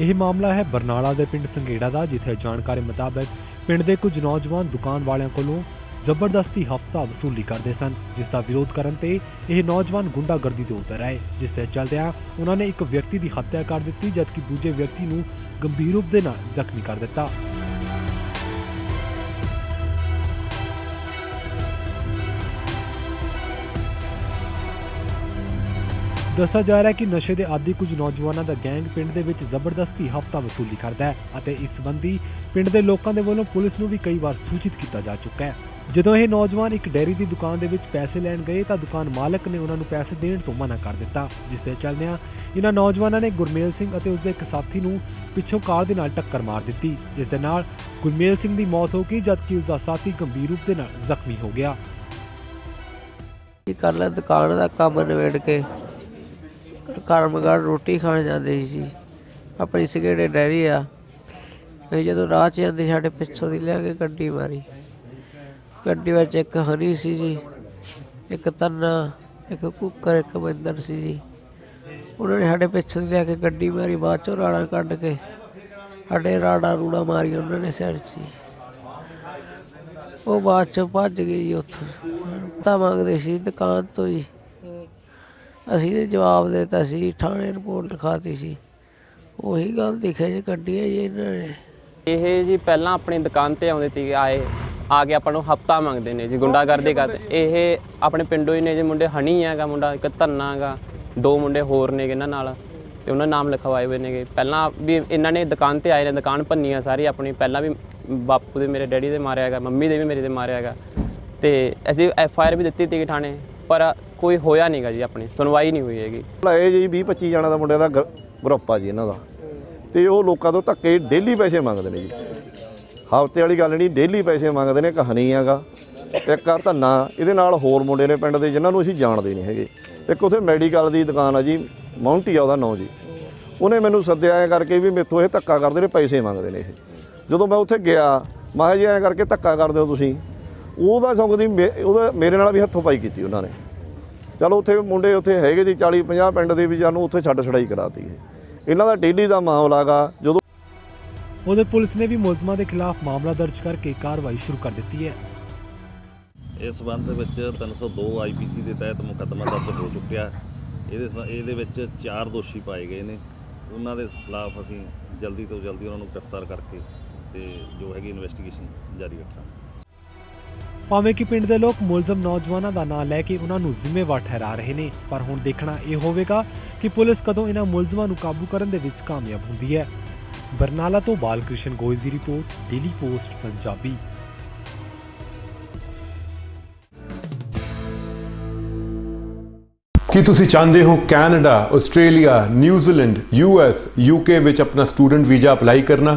ਇਹ ਮਾਮਲਾ ਹੈ ਬਰਨਾਲਾ ਦੇ ਪਿੰਡ ਸੰਘੇੜਾ ਦਾ, ਜਿੱਥੇ ਜਾਣਕਾਰੀ ਮੁਤਾਬਕ ਪਿੰਡ ਦੇ ਕੁਝ ਨੌਜਵਾਨ ਦੁਕਾਨ ਵਾਲਿਆਂ ਕੋਲੋਂ ਜ਼ਬਰਦਸਤੀ ਹਫ਼ਤਾ ਵਸੂਲੀ ਕਰਦੇ ਸਨ, ਜਿਸ ਦਾ ਵਿਰੋਧ ਕਰਨ ਤੇ ਇਹ ਨੌਜਵਾਨ ਗੁੰਡਾਗਰਦੀ ਦੇ ਉਤਰ ਆਏ, ਜਿਸ ਦੇ ਚਲਦਿਆਂ ਉਹਨਾਂ ਨੇ ਇੱਕ ਵਿਅਕਤੀ ਦੀ ਹੱਤਿਆ ਕਰ ਦਿੱਤੀ, ਜਦਕਿ ਦੂਜੇ ਵਿਅਕਤੀ ਨੂੰ ਗੰਭੀਰ ਰੂਪ ਦੇ ਨਾਲ ਜ਼ਖਮੀ ਕਰ ਦਿੱਤਾ। ਦੱਸਿਆ ਜਾ ਰਿਹਾ ਹੈ ਕਿ ਨਸ਼ੇ ਦੇ ਆਦੀ ਕੁਝ ਨੌਜਵਾਨਾਂ ਦਾ ਗੈਂਗ ਪਿੰਡ ਦੇ ਵਿੱਚ ਜ਼ਬਰਦਸਤੀ ਹਫ਼ਤਾ ਵਸੂਲੀ ਕਰਦਾ ਹੈ ਅਤੇ ਇਸ ਸੰਬੰਧੀ ਪਿੰਡ ਦੇ ਲੋਕਾਂ ਦੇ ਵੱਲੋਂ ਪੁਲਿਸ ਨੂੰ ਵੀ ਕਈ ਵਾਰ ਸੂਚਿਤ ਕੀਤਾ ਜਾ ਚੁੱਕਾ ਹੈ। ਜਦੋਂ ਇਹ ਨੌਜਵਾਨ ਇੱਕ ਡੈਰੀ ਦੀ ਦੁਕਾਨ ਦੇ ਵਿੱਚ ਪੈਸੇ ਲੈਣ ਗਏ ਤਾਂ ਦੁਕਾਨ ਮਾਲਕ ਨੇ ਉਹਨਾਂ ਨੂੰ ਪੈਸੇ ਦੇਣ ਤੋਂ ਮਨਾ ਕਰ ਦਿੱਤਾ, ਜਿਸ ਦੇ ਚੱਲਦਿਆਂ ਇਹਨਾਂ ਨੌਜਵਾਨਾਂ ਨੇ ਗੁਰਮੇਲ ਸਿੰਘ ਅਤੇ ਉਸਦੇ ਇੱਕ ਸਾਥੀ ਨੂੰ ਪਿੱਛੋਂ ਕਾਰ ਦੇ ਨਾਲ ਟੱਕਰ ਮਾਰ ਦਿੱਤੀ, ਜਿਸ ਦੇ ਨਾਲ ਗੁਰਮੇਲ ਸਿੰਘ ਦੀ ਮੌਤ ਹੋ ਗਈ, ਜਦਕਿ ਉਸਦਾ ਸਾਥੀ ਗੰਭੀਰ ਰੂਪ ਦੇ ਨਾਲ ਜ਼ਖਮੀ ਹੋ ਗਿਆ। ਕੀ ਕਰ ਲੈ ਦੁਕਾਨ ਦਾ ਕੰਮ ਨਿਬੇੜ ਕੇ। ਘਰ ਰੋਟੀ ਖਾਣ ਜਾਂਦੇ ਸੀ। ਆਪਣੀ ਸਿਗਰਟ ਡੈਰੀ ਆ? ਅਸੀਂ ਜਦੋਂ ਰਾਹ 'ਚ ਜਾਂਦੇ, ਸਾਡੇ ਪਿੱਛੋਂ ਦੀ ਲਿਆ ਕੇ ਗੱਡੀ ਮਾਰੀ। ਗੱਡੀ ਵਿੱਚ ਇੱਕ ਹਰੀ ਸੀ ਜੀ, ਇੱਕ ਤੰਨਾ, ਇੱਕ ਕੁੱਕਰ, ਇੱਕ ਮੰਦਰ ਸੀ ਜੀ। ਉਹਨਾਂ ਨੇ ਸਾਡੇ ਪਿੱਛੋਂ ਦੀ ਲਿਆ ਕੇ ਗੱਡੀ ਮਾਰੀ, ਬਾਅਦ ਚੋਂ ਰਾੜਾ ਕੱਢ ਕੇ ਸਾਡੇ ਰਾੜਾ ਰੂੜਾ ਮਾਰੀ ਉਹਨਾਂ ਨੇ ਸਿਰ 'ਚ ਉਹ ਬਾਅਦ 'ਚੋਂ ਭੱਜ ਗਏ ਜੀ ਉੱਥੋਂ। ਤਾਂ ਮੰਗਦੇ ਸੀ ਦੁਕਾਨ ਤੋਂ ਜੀ। ਅਸੀਂ ਜਵਾਬ ਦਿੱਤਾ ਸੀ ਥਾਣੇ ਰਿਪੋਰਟ ਲਿਖਾਤੀ ਸੀ। ਉਹੀ ਗੱਲ ਦਿਖੇ ਜੀ ਕੱਢੀ ਹੈ ਜੀ ਇਹਨਾਂ ਨੇ। ਇਹ ਜੀ ਪਹਿਲਾਂ ਆਪਣੀ ਦੁਕਾਨ ਤੇ ਆਉਂਦੇ ਸੀ ਆਏ ਆ ਕੇ ਆਪਾਂ ਨੂੰ ਹਫਤਾ ਮੰਗਦੇ ਨੇ ਜੀ ਗੁੰਡਾਗਰਦੀ ਕਰਦੇ। ਇਹ ਆਪਣੇ ਪਿੰਡੋਂ ਹੀ ਨੇ ਜੀ ਮੁੰਡੇ ਹਣੀ ਹੈਗਾ ਮੁੰਡਾ ਇੱਕ ਧੰਨਾ ਹੈਗਾ ਦੋ ਮੁੰਡੇ ਹੋਰ ਨੇ ਇਹਨਾਂ ਨਾਲ ਤੇ ਉਹਨਾਂ ਨਾਮ ਲਿਖਵਾਏ ਹੋਏ ਨੇਗੇ। ਪਹਿਲਾਂ ਵੀ ਇਹਨਾਂ ਨੇ ਦੁਕਾਨ ਤੇ ਆਏ ਨੇ ਦੁਕਾਨ ਭੰਨੀ ਆ ਸਾਰੀ ਆਪਣੀ ਪਹਿਲਾਂ ਵੀ ਬਾਪੂ ਦੇ ਮੇਰੇ ਡੈਡੀ ਦੇ ਮਾਰਿਆ ਹੈਗਾ ਮੰਮੀ ਦੇ ਵੀ ਮੇਰੇ ਦੇ ਮਾਰਿਆ ਹੈਗਾ। ਤੇ ਅਸੀਂ ਐਫ ਆਈ ਆਰ ਵੀ ਦਿੱਤੀ ਸੀਗੀ ਥਾਣੇ। ਪਰ ਕੋਈ ਹੋਇਆ ਨਹੀਂਗਾ ਜੀ ਆਪਣੀ, ਸੁਣਵਾਈ ਨਹੀਂ ਹੋਈ ਹੈਗੀ। ਇਹ ਜੀ 20 25 ਜਣਾ ਦਾ ਮੁੰਡਿਆਂ ਦਾ ਗਰ- ਗਰੁੱਪ ਆ ਜੀ ਇਹਨਾਂ ਦਾ। ਤੇ ਉਹ ਲੋਕਾਂ ਤੋਂ ਧੱਕੇ ਡੇਲੀ ਪੈਸੇ ਮੰਗਦੇ ਨੇ ਜੀ। ਹਫ਼ਤੇ ਵਾਲੀ ਗੱਲ ਨਹੀਂ ਡੇਲੀ ਪੈਸੇ ਮੰਗਦੇ ਨੇ, ਕਹਾਣੀ ਹੈਗਾ। ਇੱਕ ਆ ਧੰਨਾ, ਇਹਦੇ ਨਾਲ ਹੋਰ ਮੁੰਡੇ ਨੇ ਪਿੰਡ ਦੇ, ਜਿਨ੍ਹਾਂ ਨੂੰ ਅਸੀਂ ਜਾਣਦੇ ਨਹੀਂ ਹੈਗੇ। ਇੱਕ ਉਥੇ ਮੈਡੀਕਲ ਦੀ ਦੁਕਾਨ ਆ ਜੀ ਮਾਉਂਟੀ ਆ ਉਹਦਾ ਨਾਂ ਜੀ। ਉਹਨੇ ਮੈਨੂੰ ਸੱਦਿਆ ਐ ਕਰਕੇ ਵੀ ਮੇਥੋਂ ਇਹ ਧੱਕਾ ਕਰਦੇ ਨੇ, ਪੈਸੇ ਮੰਗਦੇ ਨੇ ਇਹ। ਜਦੋਂ ਮੈਂ ਉੱਥੇ ਗਿਆ, ਮੈਂ ਕਿਹਾ ਜੀ ਐਂ ਕਰਕੇ ਧੱਕਾ ਕਰਦੇ ਹੋ ਤੁਸੀਂ? ਉਹਦਾ ਸੰਗਦੀ ਉਹਦਾ ਮੇਰੇ ਨਾਲ ਵੀ ਹੱਥੋਂ ਪਾਈ ਕੀਤੀ ਉਹਨਾਂ ਨੇ। ਚਲੋ ਉੱਥੇ ਮੁੰਡੇ ਉੱਥੇ ਹੈਗੇ ਜੀ 40 50 ਪਿੰਡ ਦੇ ਵੀ ਜਾਨੂੰ ਉੱਥੇ ਛੱਡ ਛੜਾਈ ਕਰਾਤੀ ਇਹ। ਇਹਨਾਂ ਦਾ ਡੇਲੀ ਦਾ ਮਾਮਲਾ ਗਾ ਜਦੋਂ ਉਧਰ ਪੁਲਿਸ ਨੇ ਵੀ ਮੁਲਜ਼ਮਾਂ ਦੇ ਖਿਲਾਫ ਮਾਮਲਾ ਦਰਜ ਕਰਕੇ ਕਾਰਵਾਈ ਸ਼ੁਰੂ ਕਰ ਦਿੱਤੀ ਹੈ। ਇਸ ਸੰਬੰਧ ਦੇ ਵਿੱਚ 302 ਆਈਪੀਸੀ ਦੇ ਤਹਿਤ ਮੁਕੱਦਮਾ ਦਰਜ ਹੋ ਚੁੱਕਿਆ। ਇਹਦੇ ਇਹਦੇ ਵਿੱਚ ਚਾਰ ਦੋਸ਼ੀ ਪਾਏ ਗਏ ਨੇ। ਉਹਨਾਂ ਦੇ ਖਿਲਾਫ ਅਸੀਂ ਜਲਦੀ ਤੋਂ ਜਲਦੀ ਉਹਨਾਂ ਨੂੰ ਗ੍ਰਿਫਤਾਰ ਕਰਕੇ ਤੇ ਜੋ ਹੈਗੀ ਇਨਵੈਸਟੀਗੇਸ਼ਨ ਜਾਰੀ ਰੱਖਾਂਗੇ। ਭਾਵੇਂ ਕਿ ਪਿੰਡ ਦੇ ਲੋਕ ਮੁਲਜ਼ਮ ਨੌਜਵਾਨਾਂ ਦਾ ਨਾਂ ਲੈ ਕੇ ਉਹਨਾਂ ਨੂੰ ਜ਼ਿੰਮੇਵਾਰ ਠਹਿਰਾ ਰਹੇ ਨੇ, ਪਰ ਹੁਣ ਦੇਖਣਾ ਇਹ ਹੋਵੇਗਾ ਕਿ ਪੁਲਿਸ ਕਦੋਂ ਇਹਨਾਂ ਮੁਲਜ਼ਮਾਂ ਨੂੰ ਕਾਬੂ ਕਰਨ ਦੇ ਵਿੱਚ ਕਾਮਯਾਬ ਹੁੰਦੀ ਹੈ। ਬਰਨਾਲਾ ਤੋਂ ਬਾਲਕ੍ਰਿਸ਼ਨ ਗੋਇਲ ਦੀ ਰਿਪੋਰਟ ਡੇਲੀ ਪੋਸਟ ਪੰਜਾਬੀ। ਕੀ ਤੁਸੀਂ ਚਾਹੁੰਦੇ ਹੋ Canada, Australia, New Zealand US UK ਵਿੱਚ ਆਪਣਾ ਸਟੂਡੈਂਟ ਵੀਜ਼ਾ ਅਪਲਾਈ ਕਰਨਾ?